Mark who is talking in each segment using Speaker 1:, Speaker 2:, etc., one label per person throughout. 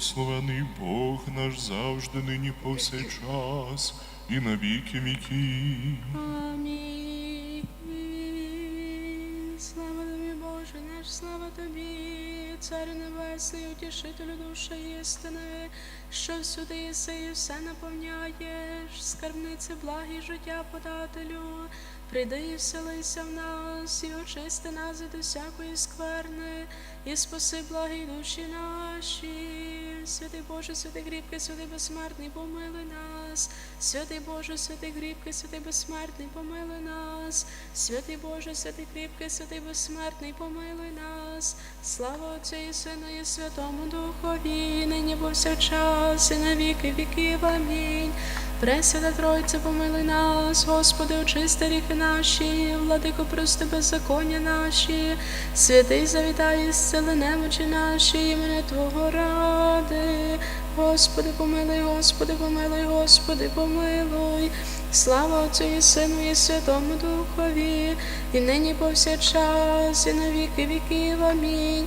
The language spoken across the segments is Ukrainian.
Speaker 1: Благословений Бог наш завжди, нині повсякчас, і на віки віків.
Speaker 2: Амінь. Слава тобі, Боже наш, слава тобі, Царю Небесний, утішителю душі істини, що всюди єси і все наповняєш, скарбниці благі життя подателю. Прийди і вселися в нас, і очисти нас від усякої скверни, і спаси благі душі наші. Святий Боже, святий кріпкий, святий безсмертний, помилуй нас. Святий Боже, святий кріпкий, святий безсмертний, помилуй нас. Святий Боже, святий кріпкий, святий безсмертний, помилуй нас. Слава Отцю і Сину і Святому Духові, нині повсякчас, і на віки віків. Амінь. Пресвята Тройця, помилуй нас, Господи, очисти ріхи наші, владико, прости беззаконня наші, святий завітай, зцели немочі наші, імені Твого ради. Господи, помилуй, Господи, помилуй, Господи, помилуй. Слава Отцю і Сину і Святому Духові, і нині повсякчас, і на віки віків. Амінь.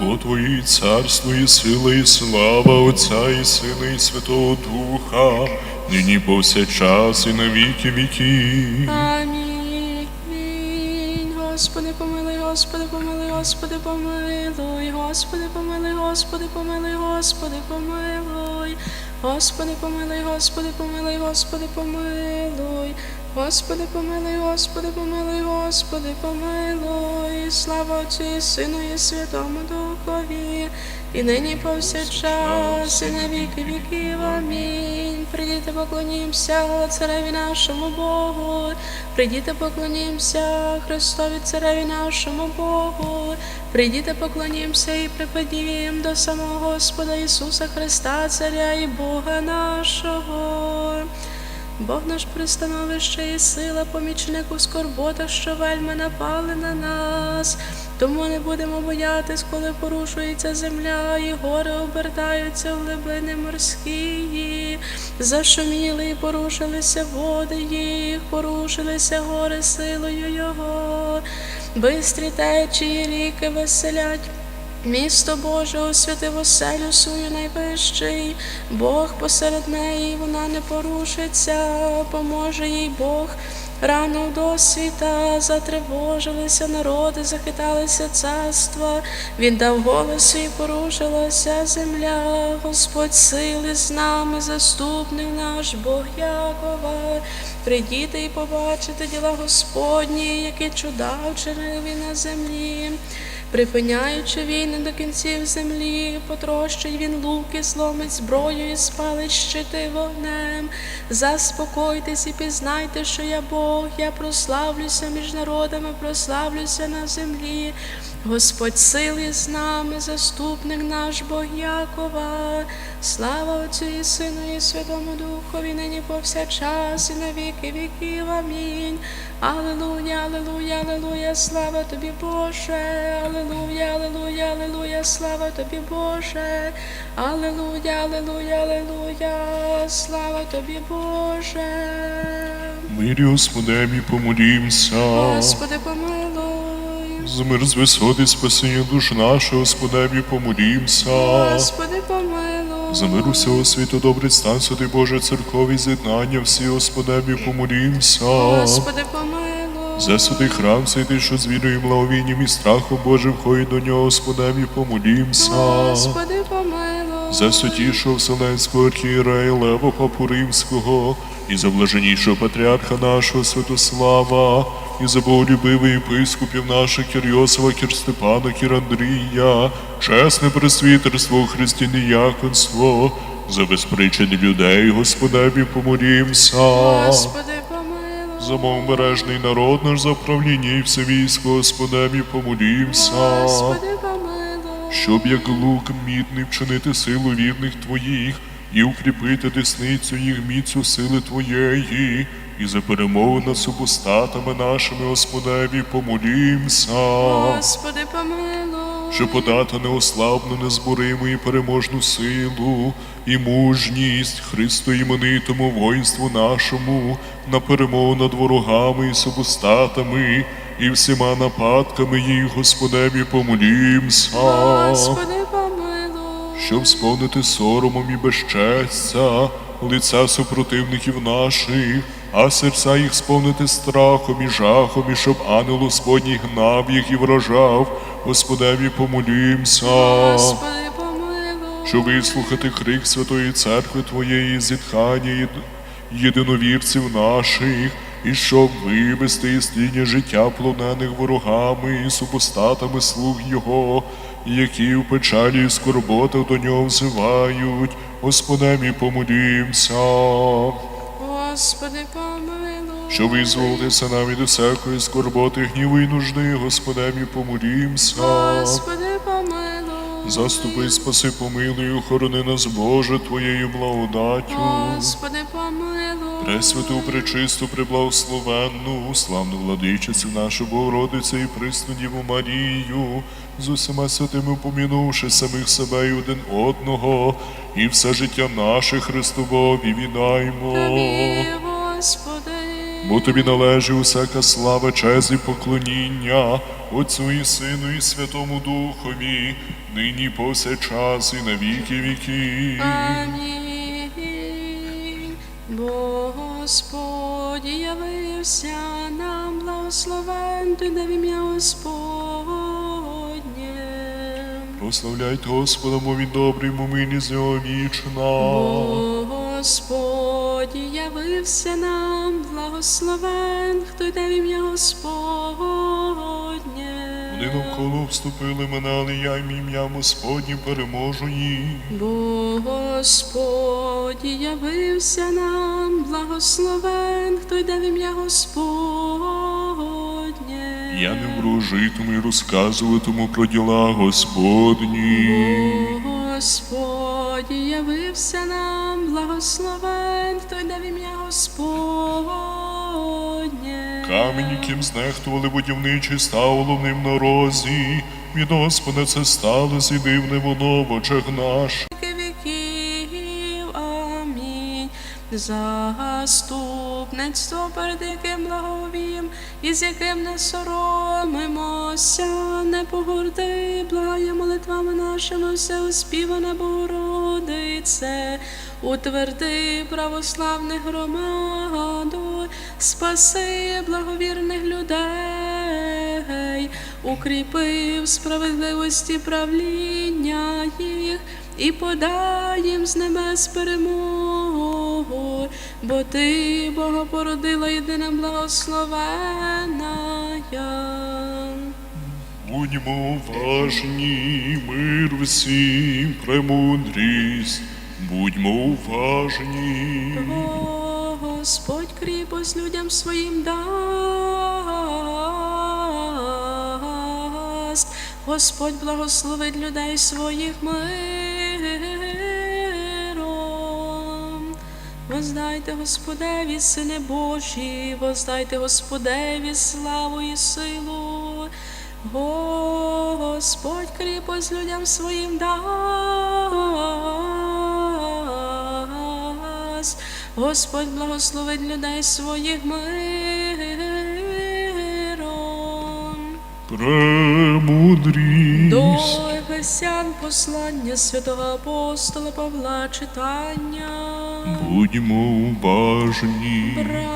Speaker 1: Бо Твої царство і сила, і слава Отця і Сина, і Святого Духа, нині повсякчас, і на віки віків.
Speaker 2: Амінь. Господи, помилуй, Господи, помилуй, Господи, помилуй, Господи, помилуй, Господи, помилуй, Господи, помилуй. Господи, помилуй, Господи, помилуй, Господи, помилуй. Господи, помилуй, Господи, помилуй, Господи, помилуй. Слава Отцю і Сину і Святому Духові, і нині повсякчас, і на віки віків. Амінь. Прийдіте, поклонімося цареві нашому Богу. Прийдіте, поклонімося Христові цареві нашому Богу. Прийдіте, поклонімося і припадім до самого Господа Ісуса Христа, Царя і Бога нашого. Бог наш пристановище і сила, помічник у скорботах, що вельми напали на нас. Тому не будемо боятись, коли порушується земля, і гори обертаються в глибини морські. Зашуміли і порушилися води їх, порушилися гори силою Його. Бистрі течії ріки веселять. Місто Боже освятив оселю свою найвищий, Бог посеред неї, вона не порушиться, поможе їй Бог. Рано досвіта затривожилися народи, захиталися царства. Він дав голос і порушилася земля. Господь сили з нами, заступник наш Бог Якова. придіти і побачити діла Господні, які чуда вчинив він на землі. Припиняючи війни до кінців землі, потрощить він луки, сломить зброю і спалить щити вогнем. Заспокойтесь і пізнайте, що я Бог, я прославлюся між народами, прославлюся на землі. Господь сили з нами, заступник наш Бог Якова. Слава Отцю і Сину і Святому Духові, нині повсякчас і на віки віків. Амінь. Аллилуйя, аллилуйя, аллилуйя, слава тобі, Боже. Аллилуйя, аллилуйя, аллилуйя, слава тобі, Боже. Аллилуйя, аллилуйя, аллилуйя, слава тобі, Боже.
Speaker 1: Мирі Господеві помолімся.
Speaker 2: Господи, помилуй.
Speaker 1: За мир з висоти спасіння душ нашого, Господеві помолімся.
Speaker 2: Господи, помилуй.
Speaker 1: За мир усього світу, добрий стан, святий Боже, церкові з'єднання, всі, Господеві помолімся.
Speaker 2: Господи, помилуй.
Speaker 1: За святий храм, святий, що з вірою, і благовінням і страхом Божим входить до нього, Господеві помолімся.
Speaker 2: Господи, помилуй.
Speaker 1: За святішого Вселенського архієрея Лева Папу Римського, і за блаженнішого патріарха нашого Святослава, і за боголюбивих єпископів наших Кір Йосифа, Кір Степана, Кір Андрія, чесне пресвітерство у Христі неяконство, за безпричини людей, Господеві помолімся.
Speaker 2: Господи, помилуй.
Speaker 1: За мовбережний народ наш за правління і все військо, Господеві помолімся.
Speaker 2: Господи, помилуй.
Speaker 1: Щоб як лук мідний вчинити силу вірних твоїх, і укріпити десницю їх міцю сили Твоєї, і за перемогу над супостатами нашими, Господеві, помолімся.
Speaker 2: Господи, помилуй.
Speaker 1: Щоб подати неослабну, незбориму і переможну силу і мужність Христу іменитому воїнству нашому на перемогу над ворогами і супостатами і всіма нападками їх, Господеві, помолімся.
Speaker 2: Господи, помилуй.
Speaker 1: Щоб сповнити соромом і безчестя лиця супротивників наших, а серця їх сповнити страхом і жахом, і щоб ангел Господній гнав їх і вражав, Господеві помолімся.
Speaker 2: Господи, помилуй.
Speaker 1: Щоб вислухати крик Святої Церкви Твоєї, зітхання єдиновірців наших, і щоб вивести із тіні життя полонених ворогами і супостатами слуг Його, які в печалі і скорботах до нього взивають, Господеві помолімся.
Speaker 2: Господи, помилуй.
Speaker 1: Що визволитися нам від усякої скорботи, гніву і нужди, ми помолімся.
Speaker 2: Господи, помилуй.
Speaker 1: Заступи, спаси, помилуй, охорони нас, Боже, Твоєю благодаттю.
Speaker 2: Господи, помилуй.
Speaker 1: Пресвяту, пречисту, преблагословенну, славну владичицю нашу Богородицю і присну Діву Марію, з усіма святими помінувши самих себе і один одного, і все життя наше Христовові віддаймо.
Speaker 2: Тобі, Господи.
Speaker 1: Бо тобі належить усяка слава, честь і поклоніння, Отцю і Сину, і Святому Духові, нині повсякчас і на віки віки.
Speaker 2: Амінь. Бо Господь явився нам благословен, ти на в ім'я Господнє.
Speaker 1: Прославляйте Господа, бо він добрий, бо милість його вічна.
Speaker 2: Господь явився нам благословен, хто йде в ім'я Господнє.
Speaker 1: Вони навколо вступили мене, але я їм ім'ям Господнім переможу їх.
Speaker 2: Бо Господь явився нам, благословен, хто йде в ім'я Господнє.
Speaker 1: Я не вмру житиму і розказуватиму про діла Господні.
Speaker 2: Бо Господь явився нам, благословен, хто йде в ім'я Господнє.
Speaker 1: Камінь, яким знехтували будівничі, став головним на розі. Від Господа це сталося і дивне воно в очах наших.
Speaker 2: Заступництво перед яким благовім, і з яким не соромимося, не погорди, благає молитвами нашими все успівана Богородице, утверди православних громаду, спаси благовірних людей, укріпи в справедливості правління їх і подай їм з небес перемогу, бо ти, Бога породила єдина благословена.
Speaker 1: Будьмо уважні, мир всім, премудрість. Будьмо уважні.
Speaker 2: Господь кріпость людям своїм дасть. Господь благословить людей своїх миром. Воздайте Господеві, сини Божі, воздайте Господеві славу і силу. Господь кріпость людям своїм дасть. Господь благословить людей своїх миром.
Speaker 1: Премудрість.
Speaker 2: До Ефесян послання святого апостола Павла читання.
Speaker 1: Будьмо уважні.
Speaker 2: Браття,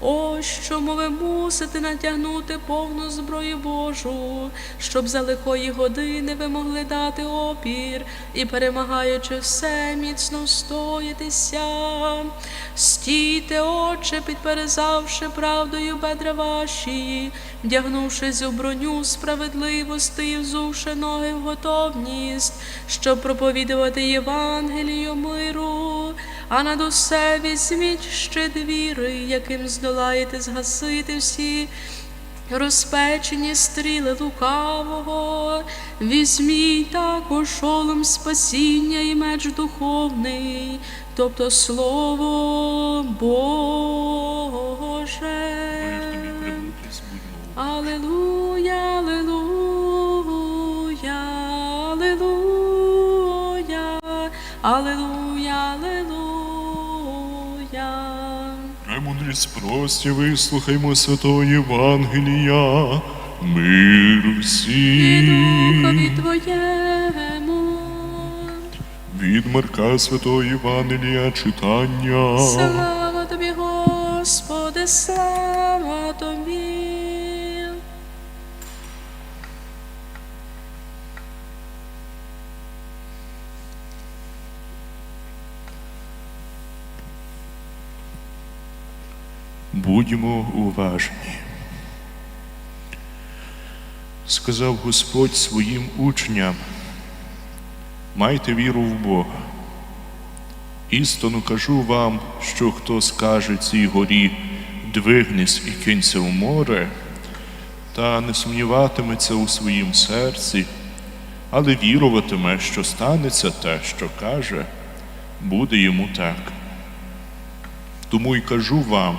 Speaker 2: Ось чому ви мусите натягнути повну зброю Божу, щоб за лихої години ви могли дати опір і, перемагаючи все, міцно встоятися. Стійте, Отче, підперезавши правдою бедра ваші, вдягнувшись у броню справедливості і взувши ноги в готовність, щоб проповідувати Євангелію миру, а над усе візьміть щит віри, яким здолаєте згасити всі розпечені стріли лукавого, візьміть також шолом спасіння і меч духовний, тобто слово Боже.
Speaker 1: Прибутись будьмо.
Speaker 2: Алелуя, алелуя,
Speaker 1: Премудрість прості, вислухаймо святого Євангелія, мир
Speaker 2: І
Speaker 1: всім.
Speaker 2: духові Твоєму.
Speaker 1: Від Марка святого Євангелія читання.
Speaker 2: Слава тобі, Господи, слава
Speaker 1: Будьмо уважні. Сказав Господь своїм учням, майте віру в Бога. Істину кажу вам, що хто скаже цій горі, двигнись і кинься в море, та не сумніватиметься у своїм серці, але віруватиме, що станеться те, що каже, буде йому так. Тому й кажу вам,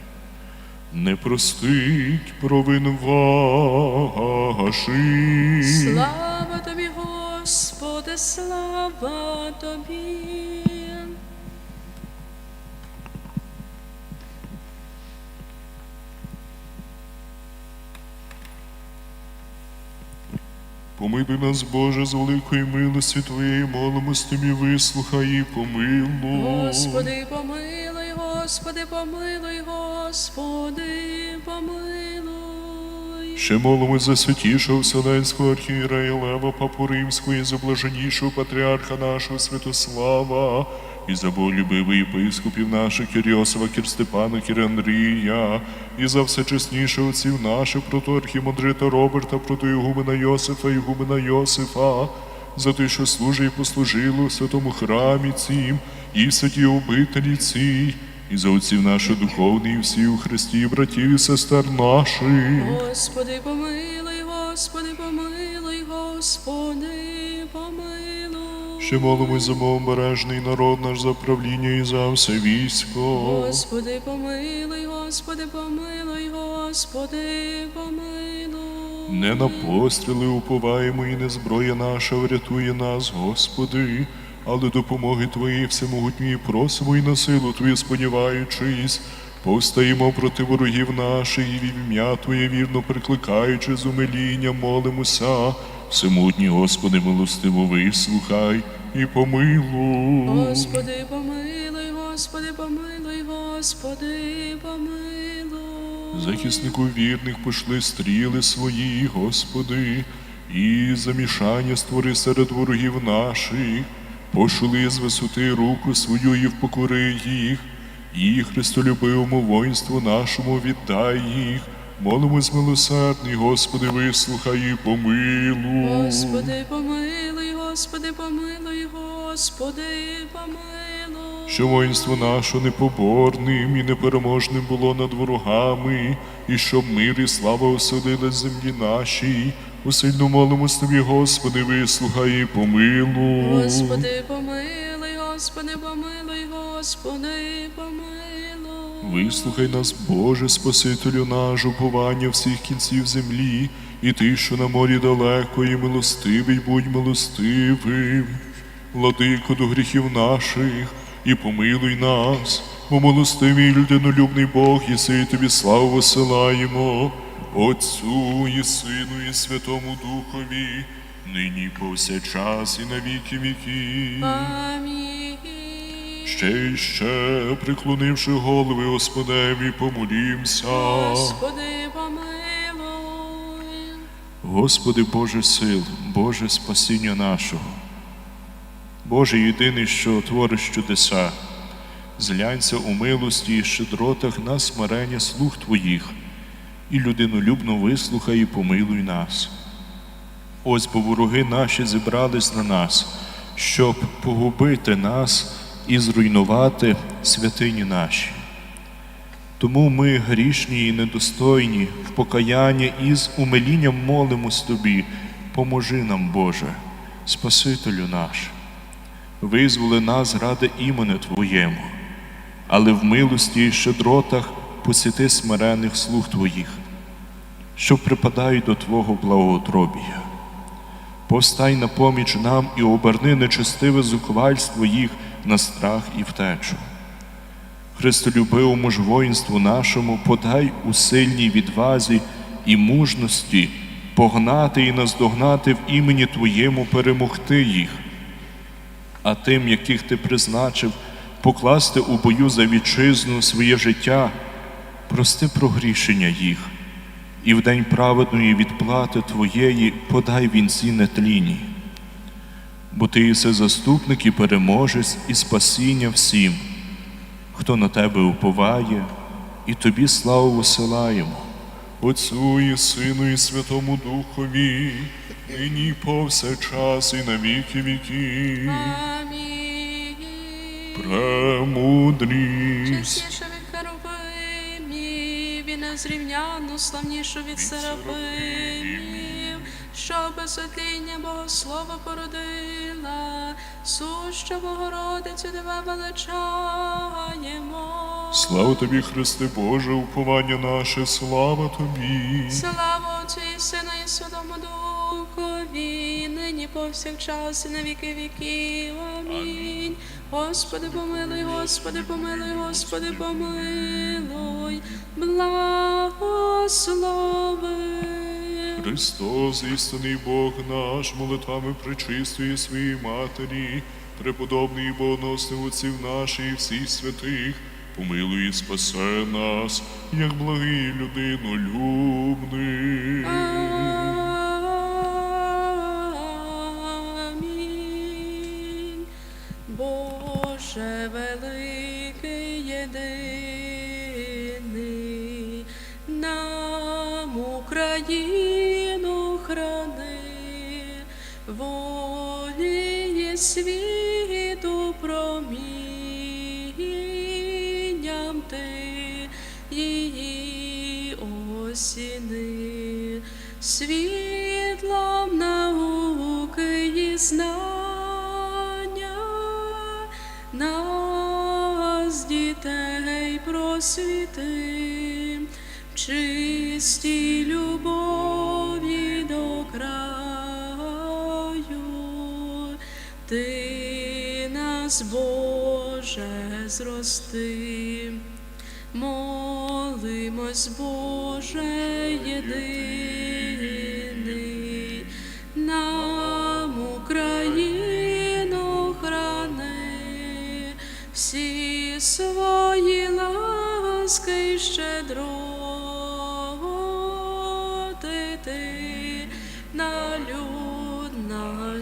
Speaker 1: не простить провин ваших.
Speaker 2: Слава тобі, Господи, слава тобі.
Speaker 1: Помилуй нас, Боже, з великої милості Твоєї, молимось Тобі, вислухай і помилуй.
Speaker 2: Господи, помилуй, Господи, помилуй, Господи, помилуй.
Speaker 1: Ще молимось за святішого Вселенського архієрея Лева Папу Римського і за блаженнішого патріарха нашого Святослава, і за болюбивих єпископів наших Кирйосова, Кірстепана, Кір-Андрія, і за всечесніших отців наших протоархімандрита Роберта, протоігумена Йосифа, Ігумена Йосифа, за те, що служить і послужило в святому храмі цім, і в святій обителі цій, і за отців наших духовних, і всі у Христі, братів і сестер наших.
Speaker 2: Господи, помилуй, Господи, помилуй, Господи, помилуй.
Speaker 1: Ще молимось за обережний народ наш за правління і за все військо.
Speaker 2: Господи, помилуй, Господи, помилуй, Господи, помилуй.
Speaker 1: Не на постріли уповаємо, і не зброя наша врятує нас, Господи, але допомоги Твої всемогутньої просимо і на силу Твою сподіваючись. Повстаємо проти ворогів наших і в ім'я Твоє вірно прикликаючи з умилінням, молимося. Всемутній Господи, милостиво вислухай і помилуй.
Speaker 2: Господи, помилуй, Господи, помилуй, Господи, помилуй.
Speaker 1: Захиснику вірних пошли стріли свої, Господи, і замішання створи серед ворогів наших, пошли з висоти руку свою і впокори їх, і Христолюбивому воїнству нашому віддай їх. Молимось милосердний, Господи, вислухай і помилуй.
Speaker 2: Господи, помилуй, Господи, помилуй, Господи, помилуй.
Speaker 1: що воїнство наше непоборним і непереможним було над ворогами, і щоб мир і слава оселилась землі нашій. Усильно молимось тобі, Господи, вислухай і помилуй.
Speaker 2: Господи, помилуй, Господи, помилуй, Господи, помилуй.
Speaker 1: Вислухай нас, Боже, Спасителю наш, уповання всіх кінців землі, і ти, що на морі далеко, і милостивий, будь милостивим. Владико до гріхів наших, і помилуй нас, бо милостивий людинолюбний Бог, єси тобі славу висилаємо, Отцю і Сину, і Святому Духові, нині повсякчас і на віки віків.
Speaker 2: Амінь.
Speaker 1: Ще й ще, приклонивши голови Господеві, помолімся.
Speaker 2: Господи, помилуй.
Speaker 1: Господи Боже сил, Боже спасіння нашого. Боже єдиний, що твориш чудеса, зглянься у милості і щедротах на смирення слуг Твоїх, і людинолюбно вислухай і помилуй нас. Ось бо вороги наші зібрались на нас, щоб погубити нас і зруйнувати святині наші. Тому ми грішні і недостойні в покаянні і з умилінням молимось Тобі, поможи нам, Боже, Спасителю наш, визволи нас ради імені Твоєму, але в милості і щедротах посіти смирених слуг Твоїх, що припадають до Твого благоутробія. Повстай на поміч нам і оберни нечестиве зухвальство їх на страх і втечу. Христолюбивому ж воїнству нашому подай у сильній відвазі і мужності погнати і наздогнати в імені Твоєму перемогти їх, а тим, яких ти призначив, покласти у бою за вітчизну своє життя, прости прогрішення їх, і в день праведної відплати Твоєї подай вінці нетлінні. Бо ти єси заступник і переможець і спасіння всім хто на тебе уповає, і тобі славу висилаємо. Отцю і Сину, і Святому Духові, нині повсякчас, і на віки віки.
Speaker 2: Амінь.
Speaker 1: Премудрість.
Speaker 2: Незрівняно славнішу від Серафимів, що отління Богослова породила, суща Богородицю тебе величаємо.
Speaker 1: Слава тобі, Христе Боже, уповання наше, слава тобі.
Speaker 2: Слава Отцю і Сина і Святому Духові, нині повсякчас і на віки віків. Амінь. Господи, помилуй, Господи, помилуй, Господи, помилуй, благослови.
Speaker 1: Христос, істинний Бог наш, молитвами причистої своєї Матері, преподобний і богоносний отців наших і всіх святих, помилуй і спасе нас, як благий людинолюбний.
Speaker 2: Боже великий єдиний, в чистій любові до краю, ти нас, Боже, зрости. Молимось, Боже, єдиний, нам Україну храни, всі свої ласки й щедроти ти на люд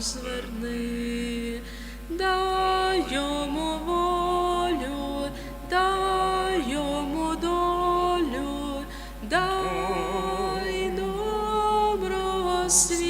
Speaker 2: зверни, дай йому волю, дай йому долю, дай доброго світа,